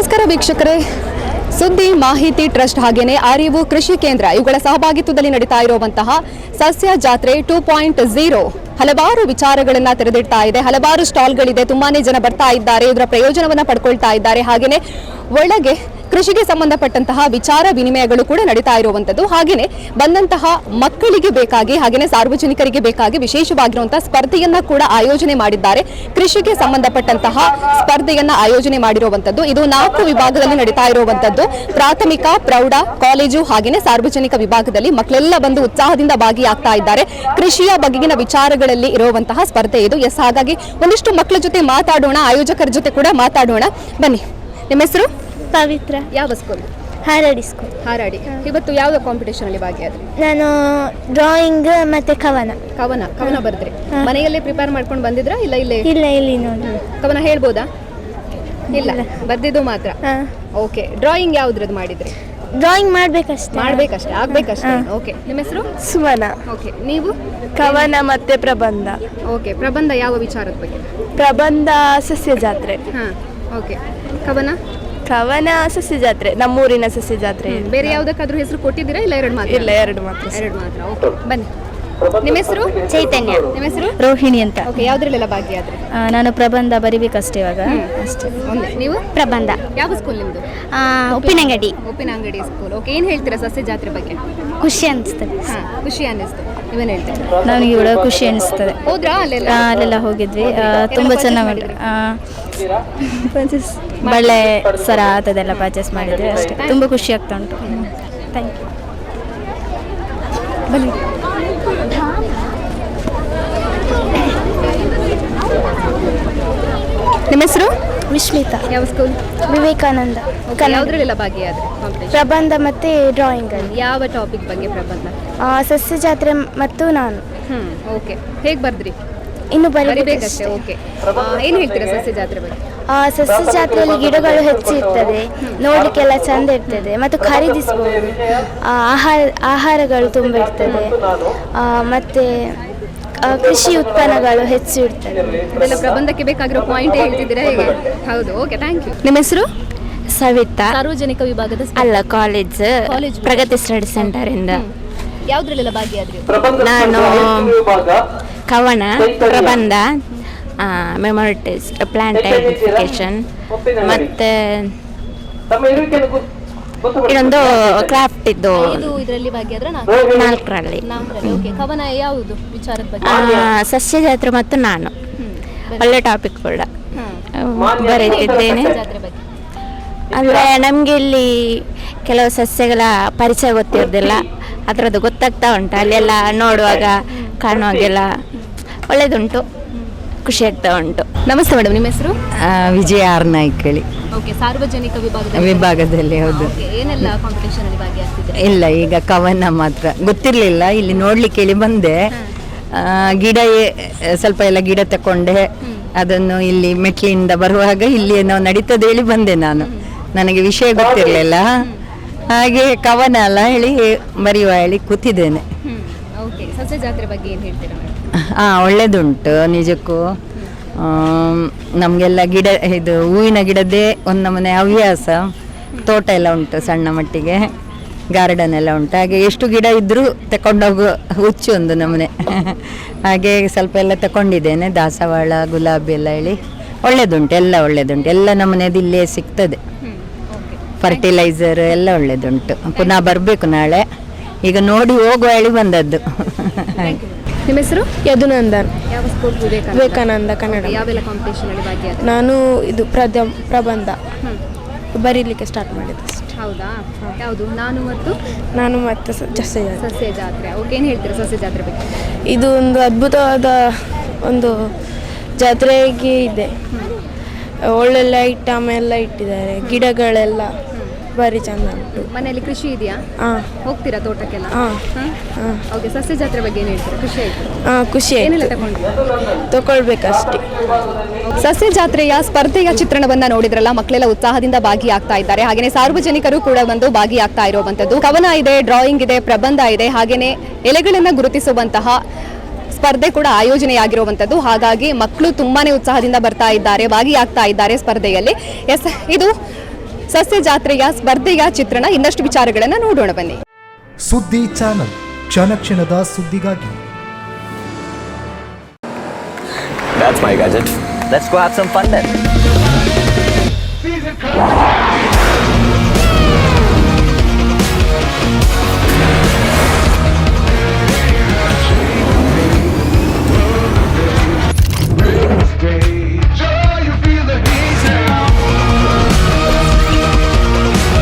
ನಮಸ್ಕಾರ ವೀಕ್ಷಕರೇ. ಸುದ್ದಿ, ಮಾಹಿತಿ, ಟ್ರಸ್ಟ್ ಹಾಗೆಯೇ ಅರಿವು, ಕೃಷಿ ಕೇಂದ್ರ ಇವುಗಳ ಸಹಭಾಗಿತ್ವದಲ್ಲಿ ನಡೀತಾ ಇರುವಂತಹ ಸಸ್ಯ ಜಾತ್ರೆ ಟೂ ಪಾಯಿಂಟ್ ಝೀರೋ ಹಲವಾರು ವಿಚಾರಗಳನ್ನ ತೆರೆದಿಡ್ತಾ ಇದೆ. ಹಲವಾರು ಸ್ಟಾಲ್ಗಳಿದೆ. ತುಂಬಾನೇ ಜನ ಬರ್ತಾ ಇದ್ದಾರೆ. ಇದರ ಪ್ರಯೋಜನವನ್ನ ಪಡ್ಕೊಳ್ತಾ ಇದ್ದಾರೆ. ಹಾಗೆಯೇ ಒಳಗೆ ಕೃಷಿಗೆ ಸಂಬಂಧಪಟ್ಟಂತಹ ವಿಚಾರ ವಿನಿಮಯಗಳು ಕೂಡ ನಡೀತಾ ಇರುವಂತದ್ದು. ಹಾಗೆಯೇ ಬಂದಂತಹ ಮಕ್ಕಳಿಗೆ ಬೇಕಾಗಿ ಹಾಗೆಯೇ ಸಾರ್ವಜನಿಕರಿಗೆ ಬೇಕಾಗಿ ವಿಶೇಷವಾಗಿರುವಂತಹ ಸ್ಪರ್ಧೆಯನ್ನ ಕೂಡ ಆಯೋಜನೆ ಮಾಡಿದ್ದಾರೆ. ಕೃಷಿಗೆ ಸಂಬಂಧಪಟ್ಟಂತಹ ಸ್ಪರ್ಧೆಯನ್ನ ಆಯೋಜನೆ ಮಾಡಿರುವಂತದ್ದು. ಇದು ನಾಲ್ಕು ವಿಭಾಗದಲ್ಲಿ ನಡೀತಾ ಇರುವಂತದ್ದು. ಪ್ರಾಥಮಿಕ, ಪ್ರೌಢ, ಕಾಲೇಜು ಹಾಗೆಯೇ ಸಾರ್ವಜನಿಕ ವಿಭಾಗದಲ್ಲಿ ಮಕ್ಕಳೆಲ್ಲ ಬಂದು ಉತ್ಸಾಹದಿಂದ ಭಾಗಿಯಾಗ್ತಾ ಇದ್ದಾರೆ. ಕೃಷಿಯ ಬಗೆಗಿನ ವಿಚಾರಗಳಲ್ಲಿ ಇರುವಂತಹ ಸ್ಪರ್ಧೆ ಇದು. ಎಸ್, ಹಾಗಾಗಿ ಒಂದಿಷ್ಟು ಮಕ್ಕಳ ಜೊತೆ ಮಾತಾಡೋಣ, ಆಯೋಜಕರ ಜೊತೆ ಕೂಡ ಮಾತಾಡೋಣ. ಬನ್ನಿ. ನಿಮ್ಮ ಹೆಸರು? ಪವಿತ್ರ. ಯಾವ ಸ್ಕೂಲ್ ಹಾರಾಡಿ ಸ್ಕೂಲ್ ಹಾರಾಡಿ. ಇವತ್ತು ಯಾವ ಕಾಂಪಿಟೇಷನ್ ಅಲ್ಲಿ ಭಾಗಿಯಾದ್ರಿ? ನಾನು ಡ್ರಾಯಿಂಗ್ ಮತ್ತೆ ಕವನ. ಕವನ ಕವನ ಬರೆದ್ರಿ. ಮನೆಯಲ್ಲೇ ಪ್ರಿಪೇರ್ ಮಾಡ್ಕೊಂಡು ಬಂದಿದ್ರಾ ಇಲ್ಲ ಇಲ್ಲೇ? ಇಲ್ಲ ಇಲ್ಲಿ ನೋಡಿ. ಕವನ ಹೇಳ್ಬೋದಾ? ಇಲ್ಲ. ಬರ್ದಿದ್ದು ಮಾತ್ರ. ಓಕೆ ಡ್ರಾಯಿಂಗ್ ಯಾವ್ದ್ರದ್ದು ಮಾಡಿದ್ರಿ? ಡ್ರಾಯಿಂಗ್ ಮಾಡ್ಬೇಕಷ್ಟೇ. ಮಾಡ್ಬೇಕಷ್ಟೇ ಆಗ್ಬೇಕಷ್ಟೇ. ಓಕೆ ನಿಮ್ಮ ಹೆಸರು? ಸುವನ ಓಕೆ ನೀವು? ಕವನ ಮತ್ತೆ ಪ್ರಬಂಧ. ಓಕೆ ಪ್ರಬಂಧ ಯಾವ ವಿಚಾರದ ಬಗ್ಗೆ? ಪ್ರಬಂಧ ಸಸ್ಯ ಜಾತ್ರೆ. ಹಾಂ. ಓಕೆ ಕವನ? ಕವನ ಸಸ್ಯ ಜಾತ್ರೆ ನಮ್ಮೂರಿನ ಸಸ್ಯ ಜಾತ್ರೆ ಬೇರೆ ಯಾವ್ದಕ್ಕಾದ್ರೂ ಹೆಸರು ಕೊಟ್ಟಿದ್ದೀರಾ ಇಲ್ಲ ಎರಡು ಮಾತ್ರ? ಇಲ್ಲ ಎರಡು ಮಾತ್ರ. ಎರಡು ಮಾತ್ರ ಓಕೆ ಬನ್ನಿ. ನಿಮ್ಮ ಹೆಸರು? ಚೈತನ್ಯ. ನಿಮ್ಮ ಹೆಸರು? ರೋಹಿಣಿ ಅಂತ. ಓಕೆ ಯಾವ್ದ್ರಲ್ಲೆಲ್ಲ ಭಾಗಿಯಾದ್ರೆ? ಆ, ನಾನು ಪ್ರಬಂಧ ಬರಿಬೇಕಷ್ಟೇ ಇವಾಗ. ಅಷ್ಟೇ. ಒಂದೇ ನೀವು? ಪ್ರಬಂಧ. ಯಾವ ಸ್ಕೂಲ್ ನಿಮ್ದು? ಉಪ್ಪಿನಂಗಡಿ. ಉಪ್ಪಿನಂಗಡಿ ಸ್ಕೂಲ್ ಓಕೆ ಏನು ಹೇಳ್ತೀರಾ ಸಸ್ಯ ಜಾತ್ರೆ ಬಗ್ಗೆ? ಖುಷಿ ಅನಿಸ್ತದೆ ಹಾಂ ಖುಷಿ ಅನ್ನಿಸ್ತು. ಇವನ್ ಹೇಳ್ತೀರಾ? ನನಗೆ ಇವಳ ಖುಷಿ ಅನಿಸ್ತದೆ ಹೋದ್ರಾ ಅಲ್ಲೆಲ್ಲ? ಆ, ಅಲ್ಲೆಲ್ಲ ಹೋಗಿದ್ವಿ. ಆ, ತುಂಬ purchase ಚೆನ್ನಾಗಿ ಮಾಡಿದ್ರಿ? ಪರ್ಚೇಸ್ ಬಳ್ಳೆ ಸರ ಅದೆಲ್ಲ ಪರ್ಚೇಸ್ ಮಾಡಿದ್ವಿ ಅಷ್ಟೇ. ತುಂಬ ಖುಷಿ ಆಗ್ತಾ ಉಂಟು. ಥ್ಯಾಂಕ್ ಯು ಬನ್ನಿ. ನಿಮ್ಮ ಹೆಸರು? ವಿಶ್ಮಿತಾ. ಯಾವ ಸ್ಕೂಲ್ ವಿವೇಕಾನಂದ. ಯಾವ್ದ್ರಲ್ಲೆಲ್ಲ ಭಾಗಿಯಾದ್ರೆ ಕಾಂಪಿಟೇಷನ್ ಪ್ರಬಂಧ ಮತ್ತೆ ಡ್ರಾಯಿಂಗ್ ಅಲ್ಲಿ. ಯಾವ ಟಾಪಿಕ್ ಬಗ್ಗೆ ಪ್ರಬಂಧ? ಆ, ಸಸ್ಯ ಜಾತ್ರೆ ಮತ್ತು ನಾನು. ಹ್ಞೂ ಓಕೆ ಹೇಗೆ ಬರ್ದ್ರಿ? ಇನ್ನು ಬರಿಬೇಕಷ್ಟೇ ಓಕೆ. ಏನು ಹೇಳ್ತೀರಾ ಸಸ್ಯ ಜಾತ್ರೆ ಬಗ್ಗೆ? ಆ, ಸಸ್ಯ ಜಾತ್ರೆಯಲ್ಲಿ ಗಿಡಗಳು ಹೆಚ್ಚಿರ್ತದೆ ನೋಡ್ಲಿಕ್ಕೆಲ್ಲ ಚಂದ ಇರ್ತದೆ ಮತ್ತು ಖರೀದಿಸಬಹುದು ಆಹಾರ ಆಹಾರಗಳು ತುಂಬ ಇರ್ತದೆ. ಮತ್ತೆ ಕೃಷಿ ಉತ್ಪನ್ನಗಳು ಹೆಚ್ಚು ಇರ್ತದೆ. ಇದೆಲ್ಲ ಪ್ರಬಂಧಕ್ಕೆ ಬೇಕಾಗಿರೋ ಪಾಯಿಂಟ್ ಹೇಳ್ತಿದ್ದೀರಾ ಹೇಗೆ? ಹೌದು ಓಕೆ ಥ್ಯಾಂಕ್ ಯು ನಿಮ್ಮ ಹೆಸರು? ಸವಿತಾ. ಸಾರ್ವಜನಿಕ ವಿಭಾಗದ ಅಲ್ಲ college college Pragati study centre ಇಂದ. ಯಾವ್ದ್ರಲ್ಲೆಲ್ಲ ಭಾಗಿಯಾದ್ರಿ? ನಾನು ಕವನ ಪ್ರಬಂಧ ಮೆಮೊರಿಟೀಸ್ ಪ್ಲಾಂಟ್ ಐಡೆಂಟಿಫಿಕೇಶನ್ ಮತ್ತೆ ಇನ್ನೊಂದು ಕ್ರಾಫ್ಟ್ ಇದ್ದು ಇದು ಇದರಲ್ಲಿ ಭಾಗಿಯಾದ್ರೆ ನಾಲ್ಕರಲ್ಲಿ? ಕವನ ಯಾವುದು ವಿಚಾರದ ಬಗ್ಗೆ? ಆ, ಸಸ್ಯ ಜಾತ್ರೆ ಮತ್ತು ನಾನು. ಒಳ್ಳೆ ಟಾಪಿಕ್ ಕೂಡ. ಬರೀತಿದ್ದೇನೆ ಜಾತ್ರೆ ಬಗ್ಗೆ. ಅಂದರೆ ನಮಗೆ ಇಲ್ಲಿ ಕೆಲವು ಸಸ್ಯಗಳ ಪರಿಚಯ ಗೊತ್ತಿರೋದಿಲ್ಲ. ಅದರದ್ದು ಗೊತ್ತಾಗ್ತಾ ಉಂಟು. ಅಲ್ಲೆಲ್ಲ ನೋಡುವಾಗ ಕಾಣುವಾಗೆಲ್ಲ. ಒಳ್ಳೆಯದುಂಟು ಖುಷಿ ಆಗ್ತಾ ಉಂಟು. ನಮಸ್ತೆ ಮೇಡಮ್ ನಿಮ್ಮ ಹೆಸರು? ವಿಜಯ ಆರ್ ನಾಯ್ಕ್ ಹೇಳಿ ಓಕೆ ಸಾರ್ವಜನಿಕ ವಿಭಾಗದ ವಿಭಾಗದಲ್ಲಿ ಹೌದು. ಏನೆಲ್ಲ ಕಾಂಪಿಟೇಷನ್ ಅಲ್ಲಿ ಭಾಗಿಯಾಗ್ತಿದೆ ಇಲ್ಲ ಈಗ ಕವನ ಮಾತ್ರ. ಗೊತ್ತಿರಲಿಲ್ಲ ಇಲ್ಲಿ ನೋಡ್ಲಿಕ್ಕೆ ಹೇಳಿ ಬಂದೆ. ಗಿಡ ಸ್ವಲ್ಪ ಎಲ್ಲ ಗಿಡ ತಕೊಂಡೆ. ಅದನ್ನು ಇಲ್ಲಿ ಮೆಟ್ಲಿಂದ ಬರುವಾಗ ಇಲ್ಲಿ ನಾವು ನಡೀತದೆ ಹೇಳಿ ಬಂದೆ ನಾನು. ನನಗೆ ವಿಷಯ ಗೊತ್ತಿರಲಿಲ್ಲ. ಹಾಗೆ ಕವನ ಅಲ್ಲ ಹೇಳಿ ಬರೆಯುವ ಹೇಳಿ ಕೂತಿದ್ದೇನೆ. ಜಾತ್ರೆ ಬಗ್ಗೆ ಏನು ಹೇಳ್ತೀರಾ ಹಾ ಒಳ್ಳೆಯದುಂಟು ನಿಜಕ್ಕೂ. ನಮಗೆಲ್ಲ ಗಿಡ ಇದು ಹೂವಿನ ಗಿಡದ್ದೇ ಒಂದು ನಮೂನೆ ಹವ್ಯಾಸ. ತೋಟ ಎಲ್ಲ ಉಂಟು ಸಣ್ಣ ಮಟ್ಟಿಗೆ ಗಾರ್ಡನ್ ಎಲ್ಲ ಉಂಟು. ಹಾಗೆ ಎಷ್ಟು ಗಿಡ ಇದ್ದರೂ ತಗೊಂಡೋಗು ಹುಚ್ಚು ಒಂದು ನಮೂನೆ. ಹಾಗೆ ಸ್ವಲ್ಪ ಎಲ್ಲ ತಗೊಂಡಿದ್ದೇನೆ ದಾಸವಾಳ ಗುಲಾಬಿ ಎಲ್ಲ ಹೇಳಿ. ಒಳ್ಳೆಯದುಂಟು ಎಲ್ಲ ಒಳ್ಳೆಯದುಂಟು ಎಲ್ಲ ನಮೂನೆದು ಇಲ್ಲೇ ಸಿಗ್ತದೆ. ಫರ್ಟಿಲೈಸರ್ ಎಲ್ಲ ಒಳ್ಳೆಯದುಂಟು ಪುನಃ ಬರಬೇಕು ನಾಳೆ. ಈಗ ನೋಡಿ ಹೋಗುವ ಹೇಳಿ ಬಂದದ್ದು. ಹಾಗೆ ನಿಮ್ಮ ಹೆಸರು? ಯದುನಂದನ್. ಯಾವ ಸ್ಕೂಲ್ ವಿವೇಕಾನಂದ ಕನ್ನಡ. ಯಾವೆಲ್ಲ ಭಾಗಿಯಾದ ನಾನು ಇದು ಪ್ರದ ಪ್ರಬಂಧ. ಬರೀಲಿಕ್ಕೆ ಸ್ಟಾರ್ಟ್ ಮಾಡಿದ್ದು ಹೌದಾ? ಯಾವುದು? ನಾನು ಮತ್ತು? ನಾನು ಮತ್ತೆ ಸ- ಸಸ್ಯ ಜಾತ್ರೆ. ಸಸ್ಯ ಜಾತ್ರೆ. ಓಕೆ ಏನು ಹೇಳ್ತೀರಾ ಸಸ್ಯ ಜಾತ್ರೆ ಬಗ್ಗೆ? ಇದು ಒಂದು ಅದ್ಭುತವಾದ ಒಂದು ಜಾತ್ರೆಗೆ ಇದೆ. ಒಳ್ಳೆ ಲೈಟ್ ಆಮೇಲೆ ಇಟ್ಟಿದ್ದಾರೆ. ಗಿಡಗಳೆಲ್ಲ. ಭಾರಿ ಚಂದ ಉಂಟು. ಮನೆಯಲ್ಲಿ ಕೃಷಿ ಇದೆಯಾ? ಹಾಂ ಹೋಗ್ತೀರಾ ತೋಟಕ್ಕೆಲ್ಲ? ಹಾಂ ಹಾಂ ಓಕೆ ಸಸ್ಯ ಜಾತ್ರೆ ಬಗ್ಗೆ ಏನು ಹೇಳ್ತೀರಾ? ಖುಷಿ ಆಯ್ತು. ಹಾಂ ಖುಷಿ ಏನೆಲ್ಲ ತಗೊಂಡು ತಗೊಂಡ್ರಿ? ತಗೊಳ್ಬೇಕಷ್ಟೇ ಸಸ್ಯ ಜಾತ್ರೆಯ ಸ್ಪರ್ಧೆಯ ಚಿತ್ರಣವನ್ನ ನೋಡಿದ್ರಲ್ಲ ಮಕ್ಕಳೆಲ್ಲ ಉತ್ಸಾಹದಿಂದ ಭಾಗಿಯಾಗ್ತಾ ಇದ್ದಾರೆ. ಹಾಗೇನೆ ಸಾರ್ವಜನಿಕರು ಕೂಡ ಬಂದು ಭಾಗಿಯಾಗ್ತಾ ಇರುವಂತದ್ದು ಕವನ ಇದೆ ಡ್ರಾಯಿಂಗ್ ಇದೆ ಪ್ರಬಂಧ ಇದೆ ಹಾಗೇನೆ ಎಲೆಗಳನ್ನ ಗುರುತಿಸುವಂತಹ ಸ್ಪರ್ಧೆ ಕೂಡ ಆಯೋಜನೆಯಾಗಿರುವಂಥದ್ದು. ಹಾಗಾಗಿ ಮಕ್ಕಳು ತುಂಬಾನೇ ಉತ್ಸಾಹದಿಂದ ಬರ್ತಾ ಇದ್ದಾರೆ ಭಾಗಿಯಾಗ್ತಾ ಇದ್ದಾರೆ ಸ್ಪರ್ಧೆಯಲ್ಲಿ. ಎಸ್ ಇದು ಸಸ್ಯ ಜಾತ್ರೆಯ ಸ್ಪರ್ಧೆಯ ಚಿತ್ರಣ ಇನ್ನಷ್ಟು ವಿಚಾರಗಳನ್ನು ನೋಡೋಣ ಬನ್ನಿ ಸುದ್ದಿ ಚಾನಲ್ ಕ್ಷಣ ಕ್ಷಣದ ಸುದ್ದಿಗಾಗಿ That's my gadget. Let's go have some fun then.